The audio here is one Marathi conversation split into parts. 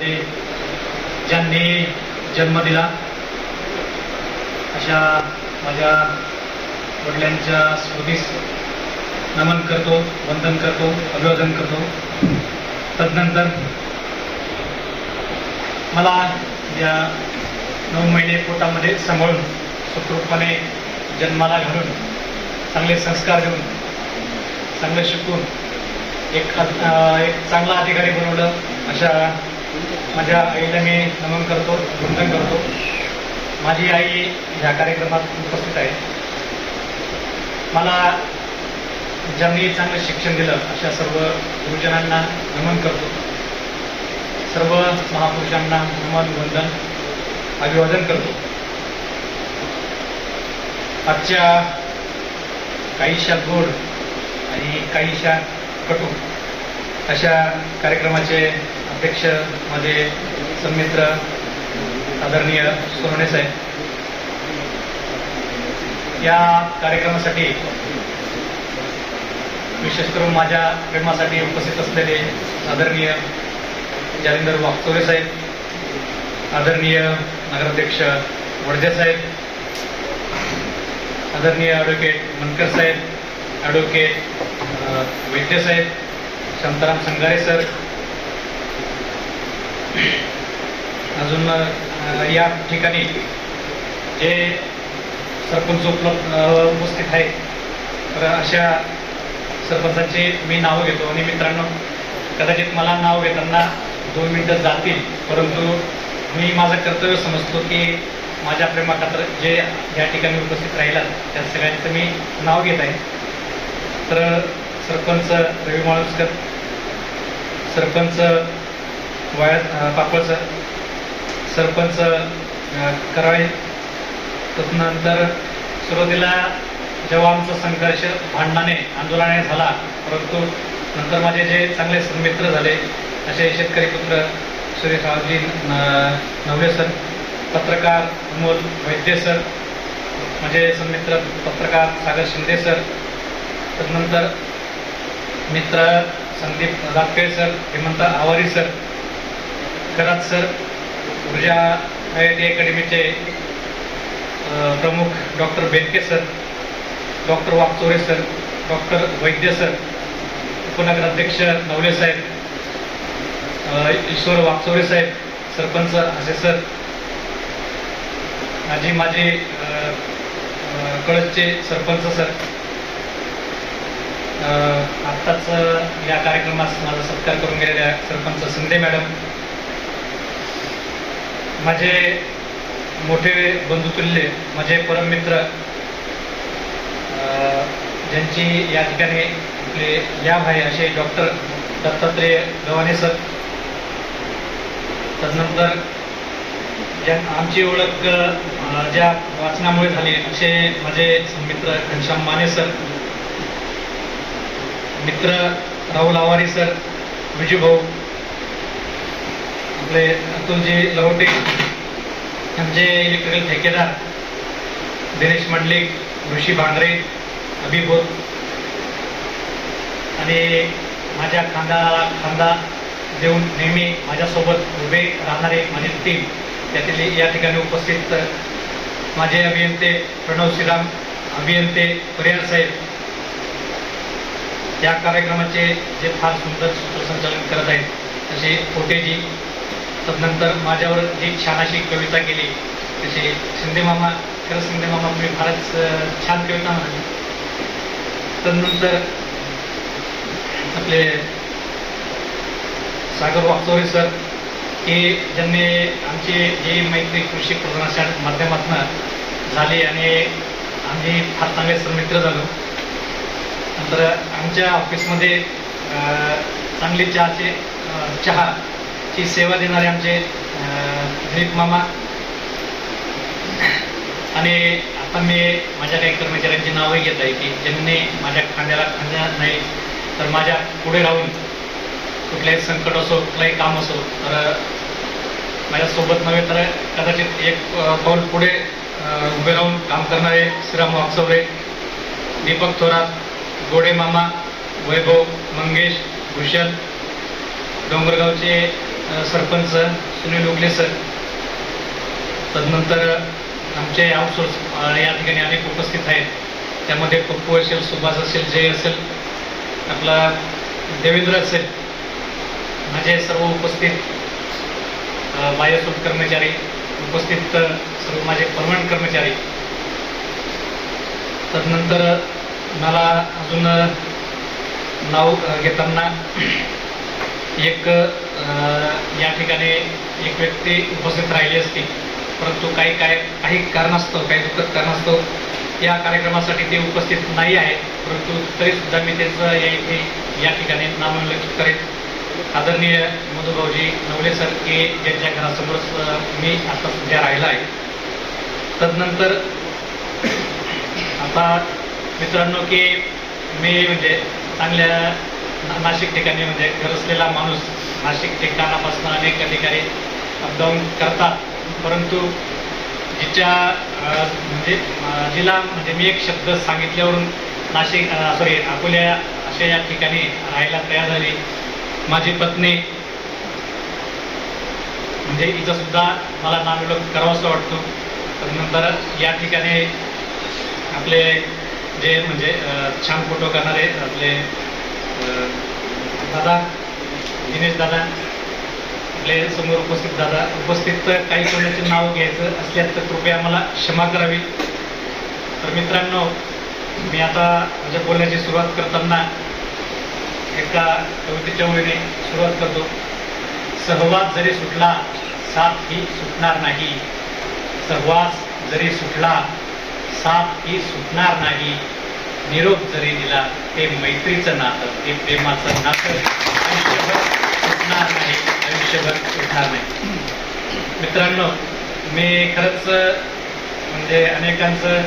परिवारामध्ये ज्यांनी जन्म दिला अशा माझ्या वडिलांच्या स्मृतीस नमन करतो वंदन करतो अभिवादन करतो. तदनंतर मला या नऊ महिने पोटामध्ये सांभाळून सुखरूपपणे जन्माला घालून चांगले संस्कार देऊन चांगलं शिकून एक एक चांगला अधिकारी बनवलं अशा माझ्या आईला मी नमन करतो वंदन करतो. माझी आई ह्या कार्यक्रमात उपस्थित आहे. मला ज्यांनी चांगलं शिक्षण दिलं अशा सर्व गुरुजनांना नमन करतो. सर्व महापुरुषांना नमन वंदन अभिवादन करतो. आजच्या काहीशा गोड आणि काहीशा कटू अशा कार्यक्रमाचे अध्यक्ष माझे संमित्र आदरणीय सोनवणे साहेब. या कार्यक्रमासाठी विशेष करून माझ्या प्रेमासाठी उपस्थित असलेले आदरणीय जालिंदर वागचोरे साहेब आदरणीय नगराध्यक्ष वडजे साहेब आदरणीय ॲडव्होकेट मनकर साहेब ॲडव्होकेट वैद्य साहेब शांताराम संगारे सर अजून या ठिकाणी जे सरपंच उपलब्ध उपस्थित आहे तर अशा सरपंचाचे मी नावं घेतो आणि मित्रांनो कदाचित मला नाव घेताना दोन मिनटं जातील परंतु मी माझं कर्तव्य समजतो की माझ्या प्रेमाखात्र जे या ठिकाणी उपस्थित राहिला त्या सगळ्यांचं मी नाव घेत आहे. तर सरपंच रवी माळुसकर सरपंच वाया पापळ सर सरपंच करावे. कराळे तदनंतर सुरुवातीला जेव्हा आमचा संघर्ष भांडणाने आंदोलनाने झाला परंतु नंतर माझे जे चांगले मित्र झाले असे शेतकरी पुत्र सुरेश रावजी नवले सर पत्रकार अमोल वैद्य सर माझे संमित्र पत्रकार सागर शिंदे सर तदनंतर मित्र Sandeep Ratke sir Hemant Awari sir Kharat sir Urja I I T अकॅडमीचे प्रमुख doctor Benke sir doctor Wakchore sir doctor Vaidya sir उपनगराध्यक्ष नवले साहेब ईश्वर वाकचोरे साहेब सरपंच असे सर माझी माझे कळसचे सरपंच सर. आत्ताच या कार्यक्रमास माझा सत्कार करून गेलेल्या सरपंच संदे मॅडम माझे मोठे बंधुतुल्य माझे परममित्र ज्यांची या ठिकाणी आपले या भाई असे डॉक्टर दत्तात्रेय गव्हाणे सर तदनंतर ज्या आमची ओळख ज्या वाचनामुळे झाली असे माझे मित्र घनश्याम माने सर मित्र राहुल आवारी सर विजूभाऊ आपले अतुलजी लहोटे आमचे इलेक्ट्रिकल ठेकेदार दिनेश मंडलिक ऋषी भांगरे अभिभूत आणि माझ्या खांदाला खांदा देऊन नेहमी माझ्यासोबत उभे राहणारे माझी टीम त्यातील या ठिकाणी उपस्थित माझे अभियंते प्रणव श्रीराम अभियंते परिहार साहेब या कार्यक्रमाचे जे फार सुंदर सूत्रसंचालन करत आहेत तसे पोटेजी तदनंतर माझ्यावर जी छान अशी कविता केली तसे शिंदे मामा खरंच शिंदे मामा फारच छान कविता म्हणाली. तदनंतर आपले सागर वागचोरे सर की ज्यांनी आमची जी मैत्री कृषी प्रधानाच्या माध्यमातून झाली आणि आम्ही फार चांगले सन्मित्र झालो. नंतर आमच्या ऑफिसमध्ये चांगली चहाचे चहा ची सेवा देणारे आमचे दिलीप मामा. आणि आता मी माझ्या काही कर्मचाऱ्यांची नावं घेत आहे की ज्यांनी माझ्या खांद्याला खांद्या नाही तर माझ्या पुढे राहून कुठल्याही संकट असो कुठलंही काम असो तर माझ्यासोबत नव्हे तर कदाचित एक पाऊल पुढे उभे राहून काम करणारे श्रीराम वागचौरे दीपक थोरात गोडे मामा वैभव मंगेश भूषण डोंगरगावचे सरपंच सुनील उगले सर. तदनंतर आमचे आउटसोर्स या ठिकाणी अनेक उपस्थित आहेत. त्यामध्ये पप्पू असेल सुभाष असेल जय असेल आपला देवेंद्र असेल माझे सर्व उपस्थित अ, कर्मचारी उपस्थित सर्व माझे परमनंट कर्मचारी. तदनंतर मला अजून नाव घेताना एक या ठिकाणी एक व्यक्ती उपस्थित राहिली असती. परंतु काही काय काही कारणास्तव काही दुःखद कारणास्तव या कार्यक्रमासाठी ते उपस्थित नाही आहेत. परंतु तरीसुद्धा मी त्यांचं या इथे या ठिकाणी नामोल्लेखित करेन आदरणीय मधुभाऊजी नवले सर के यांच्या घरासमोरच मी आता सध्या राहिला आहे. तदनंतर आता मित्रांनो की मी म्हणजे चांगल्या नाशिक ठिकाणी म्हणजे घर असलेला माणूस नाशिक ठिकाणापासून अनेक ठिकाणी अपडाऊन करतात. परंतु जिच्या म्हणजे जिला म्हणजे मी एक शब्द सांगितल्यावरून नाशिक सॉरी अकोल्या अशा या ठिकाणी राहायला तयार झाली. माझी पत्नी म्हणजे हिचा सुद्धा मला नामविलोक करावासा वाटतो. नंतर या ठिकाणी आपले जे म्हणजे छान फोटो करणारे आपले दादा दिनेश दादा आपले समोर उपस्थित दादा उपस्थित काही कोणाचे नाव घ्यायचं असल्यास तर कृपया मला क्षमा करावी. तर मित्रांनो मी आता माझ्या बोलण्याची सुरुवात करताना एका कवितेच्या ओळीने सुरुवात करतो. सहवास जरी सुटला साथ ही सुटणार नाही. सहवास जरी सुटला साथ ही सुटणार नाही. निरोप जरी दिला ते मैत्रीचं नातं ते प्रेमाचं नातं आयुष्यभर सुटणार नाही आयुष्यभर सुटणार नाही. मित्रांनो मी खरंच म्हणजे अनेकांचं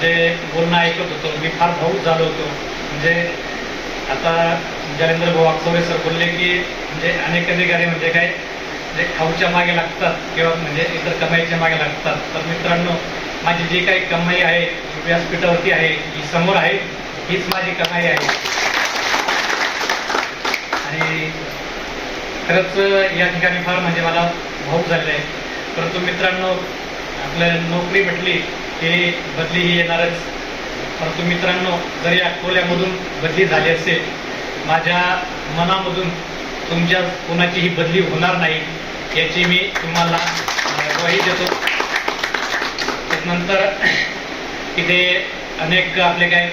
जे बोलणं ऐकत होतो मी फार भाऊक झालो होतो. म्हणजे आता जलेंद्र भाऊ वागचौरे सर बोलले की म्हणजे अनेक अधिकारी म्हणजे काय जे खाऊच्या मागे लागतात किंवा म्हणजे इतर कमाईच्या मागे लागतात. तर मित्रांनो माझी जी काही कमाई आहे व्यासपीठावरती आहे ही समोर आहे हीच माझी कमाई आहे. आणि खरंच या ठिकाणी फार म्हणजे मला भाऊक झालेलं आहे. परंतु मित्रांनो आपल्याला नोकरी म्हटली हे बदली ही येणारच. परंतु मित्रांनो जर या अकोल्यामधून बदली झाली असेल माझ्या मनामधून तुमच्या कोणाचीही बदली होणार नाही याची मी तुम्हाला ग्वाही देतो. नंतर इथे अनेक आपले काय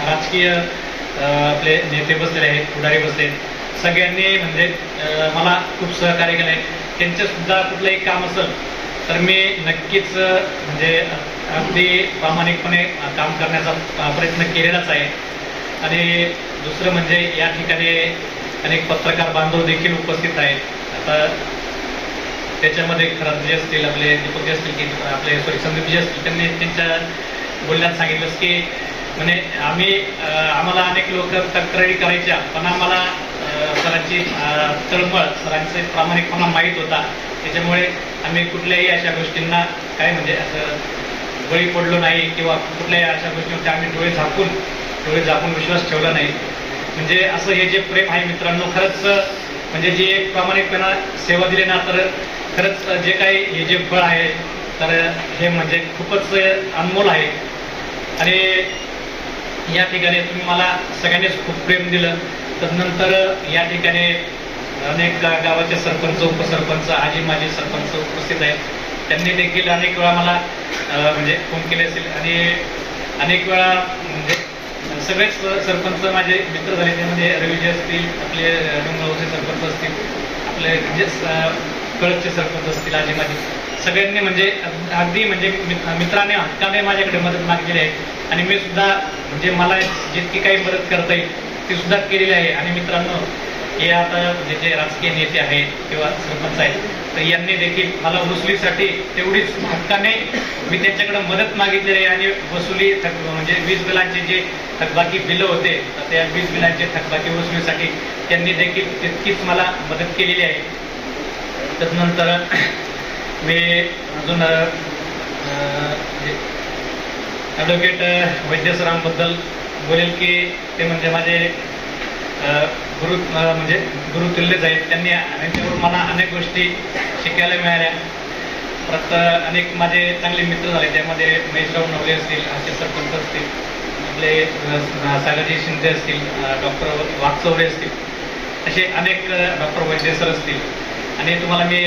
राजकीय आपले नेते बसलेले आहेत पुढारी बसले सगळ्यांनी म्हणजे मला खूप सहकार्य केलं आहे त्यांचं सुद्धा कुठलंही काम असेल तर मी नक्कीच म्हणजे अगदी प्रामाणिकपणे काम करण्याचा प्रयत्न केलेलाच आहे. आणि दुसरं म्हणजे या ठिकाणी अनेक पत्रकार बांधव देखील उपस्थित आहेत. आता त्याच्यामध्ये खरं जे असतील आपले दीपक जे असतील की आपले सॉरी संदीप जे असतील त्यांनी त्यांच्या बोलण्यात सांगितलंच की म्हणजे आम्ही आम्हाला अनेक लोक तक्रारी करायच्या पण आम्हाला सरांची तळमळ सरांचे प्रामाणिकपणा माहीत होता. त्याच्यामुळे आम्ही कुठल्याही अशा गोष्टींना काय म्हणजे असं बळी पडलो नाही किंवा कुठल्याही अशा गोष्टींवरती आम्ही डोळे झाकून डोळे झाकून विश्वास ठेवला नाही. म्हणजे असं हे जे प्रेम आहे मित्रांनो खरंच म्हणजे जे एक प्रामाणिकपणा सेवा दिली ना तर खरंच जे काही हे जे फळ आहे तर हे म्हणजे खूपच अनमोल आहे. आणि या ठिकाणी तुम्ही मला सगळ्यांनीच खूप प्रेम दिलं. तदनंतर या ठिकाणी अनेक गा- गावाचे सरपंच उपसरपंच आजी माजी सरपंच उपस्थित आहेत. त्यांनी देखील अनेक वेळा मला म्हणजे फोन केले असेल. आणि अनेक वेळा म्हणजे सगळेच सरपंच माझे मित्र झाले. त्यामध्ये रवीजी असतील आपले डोंगरावचे सरपंच असतील. आपले म्हणजे कळचे सरपंच असतील आजी माझी सगळ्यांनी म्हणजे अगदी म्हणजे मित्राने हक्काने माझ्याकडे मदत मागलेली आहे. आणि मी सुद्धा म्हणजे मला जितकी काही मदत करता येईल ती सुद्धा केलेली आहे. आणि मित्रांनो हे आता जे जे राजकीय नेते आहेत किंवा सरपंच आहेत तर यांनी देखील मला वसुलीसाठी तेवढीच हक्काने मी त्यांच्याकडे मदत मागितलेली आहे. आणि वसुली थक म्हणजे वीज बिलांचे जे थकबाकी बिलं होते तर त्या वीज बिलांचे थकबाकी वसुलीसाठी त्यांनी देखील तितकीच मला मदत केलेली आहे. त्यानंतर मी अजून ॲडव्होकेट वैद्य सरांबद्दल बोलेल की ते म्हणजे माझे गुरु म्हणजे गुरुतुल्यच आहेत त्यांनी त्यांच्यावर मला अनेक गोष्टी शिकायला मिळाल्या. परत अनेक माझे चांगले मित्र झाले त्यामध्ये महेशराव नवले असतील आशिष सरपंच असतील आपले अ, सागरजी शिंदे असतील डॉक्टर वाघचौरे असतील असे अनेक डॉक्टर वैद्य सर असतील. आणि तुम्हाला मी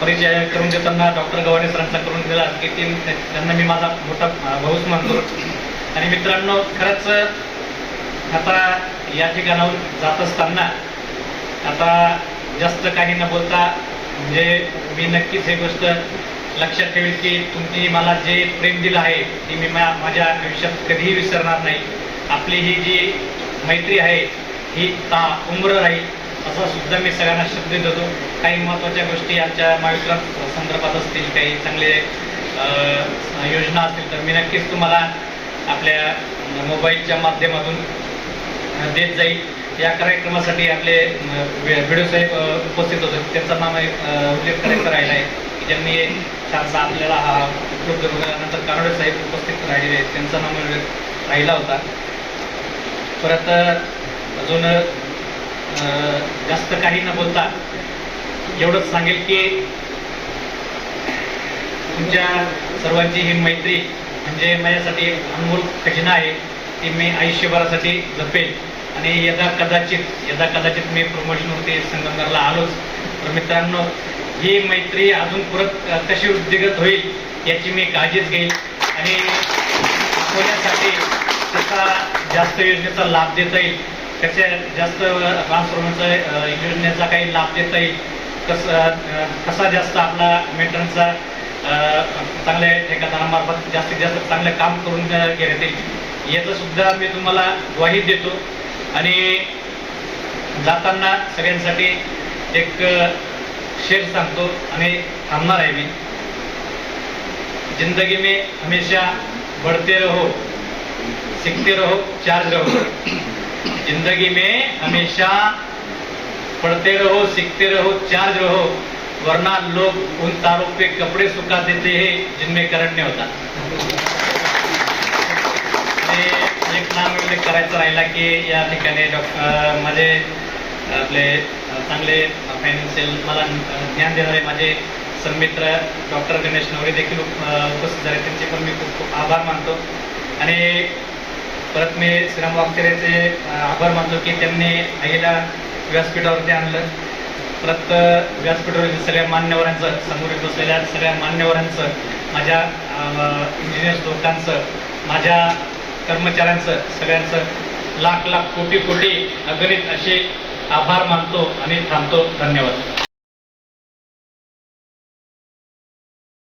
परिचय करून देताना डॉक्टर गव्हाणे सरांचा करून दिला की ते त्यांना मी माझा मोठा भाऊच मानतो. आणि मित्रांनो खरंच आता या ठिकाणाहून जात असताना आता जास्त काही न बोलता म्हणजे मी नक्कीच ही गोष्ट लक्षात ठेवेल की तुम्ही मला जे प्रेम दिलं आहे ती मी मा- माझ्या आयुष्यात कधीही विसरणार नाही. आपली ही जी मैत्री आहे ही ता उम्र राहील असा सुद्धा मी सगळ्यांना शब्द देतो काही महत्त्वाच्या गोष्टी आमच्या महावितरण संदर्भात असतील काही चांगले योजना असतील तर मी नक्कीच तुम्हाला आपल्या मोबाईलच्या माध्यमातून देत जाईल. या कार्यक्रमासाठी आपले व्हिडिओ साहेब उपस्थित होते. त्यांचं नाव उल्लेख करायचा राहिला आहे. की ज्यांनी छानसा आपल्याला हा उपलब्ध नंतर कानडे साहेब उपस्थित राहिलेले आहेत. त्यांचा नाव राहिला होता. परत अजून जास्त काही न बोलता एवढंच सांगेल की तुमच्या सर्वांची ही मैत्री म्हणजे माझ्यासाठी अनमोल खजिना आहे. ती मी आयुष्यभरासाठी जपेल. आणि यदा कदाचित यदा कदाचित मी प्रमोशनवरती संगमनेरला आलोच. तर मित्रांनो ही मैत्री अजून परत कशी उद्योगत होईल याची मी काळजीच घेईल. आणि अकोल्यासाठी कसा जास्त योजनेचा लाभ देता येईल. त्याच्या जास्त ट्रान्सफॉर्मरचा योजनेचा काही लाभ देता येईल. कसं कसा जास्त आपला मेंटेनन्सचा चांगल्या ठेकादारामार्फत जास्तीत जास्त चांगलं काम करून घेण्यात येईल. याचं सुद्धा मी तुम्हाला ग्वाही देतो. आणि जाताना सगळ्यांसाठी एक शेर सांगतो आणि थांबणार आहे मी. जिंदगी में हमेशा बढ़ते रहो सीखते रहो चार्ज रहो. जिंदगी में हमेशा पढ़ते रहो सीखते रहो चार्ज रहो वरना लोग उन तारों पे कपड़े सुखा देते हैं जिनमें करंट नहीं होता। एक नाम उल्लेख करायचा राहिला की या ठिकाणी डॉक्टर माझे आपले चांगले फायनान्शियल मला ज्ञान देणारे माझे सन्मित्र डॉक्टर गणेश नवरे देखील उपस्थित झाले. त्यांचे पण मी खूप खूप आभार मानतो. आणि परत मी श्रीराम वागचेरेचे आभार मानतो की त्यांनी आईला व्यासपीठावरती आणलं. परत व्यासपीठावरती सगळ्या मान्यवरांचं समोर येत असलेल्या सगळ्या मान्यवरांचं माझ्या इंजिनियर्स लोकांचं माझ्या कर्मचाऱ्यांचं सगळ्यांचं लाख लाख कोटी कोटी अगणित असे आभार मानतो आणि थांबतो. धन्यवाद.